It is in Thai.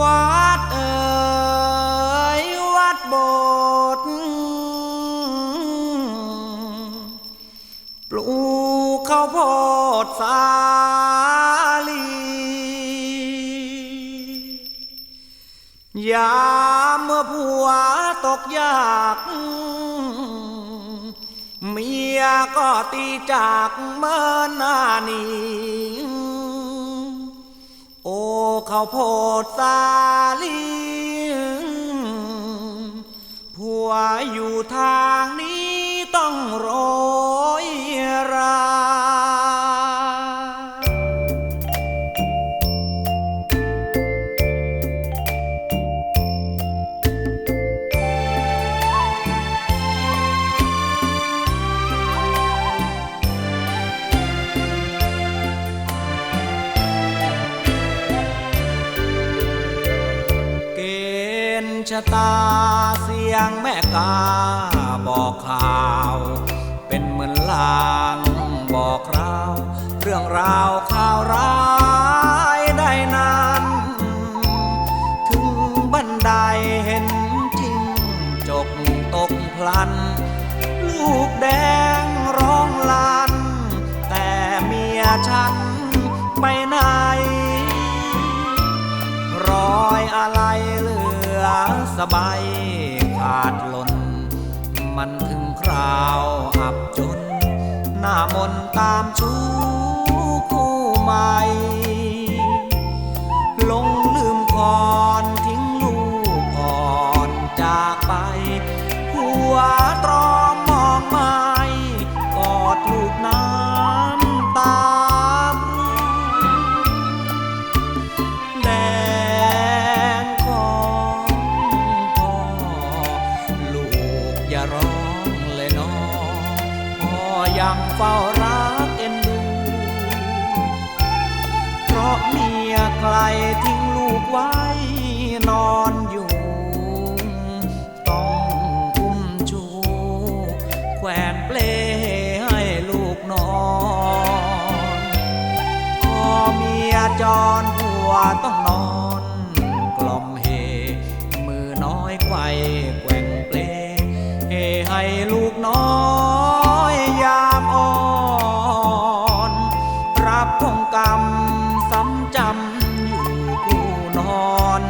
วัดเอ่ยวัดโบสถ์ปลูกข้าวโพดสาลียามเมื่อผัวตกยากเมียก็ตีจากเมื่อหน้านี้ ข้าวโพดสาลีผัวอยู่ทางนี้ต้องรอ ชะตาเสียงแม่กาบอกข่าว เป็นเหมือนลางบอกราว เรื่องราวข่าวร้ายได้นานถึงบันไดเห็นจริงจกตกพลัน ลูกแดงร้องลันแต่เมียฉันไปไหน สบายขาดหล่น มันถึงคราวอับจน หน้ามนตามชู้คู่ใหม่ ลงลืมคอ ยังเฝ้ารักเอ็นดู เพราะเมียไกลทิ้งลูกไว้นอนอยู่ ต้องอุ้มชูแขวนเปลให้ลูกนอนพอเมียจรผัวต้องนอน กล่อมเฮ มือน้อยไกวแกว่งเปลให้ลูกนอน ของกรรมซ้ำจำอยู่คู่นอน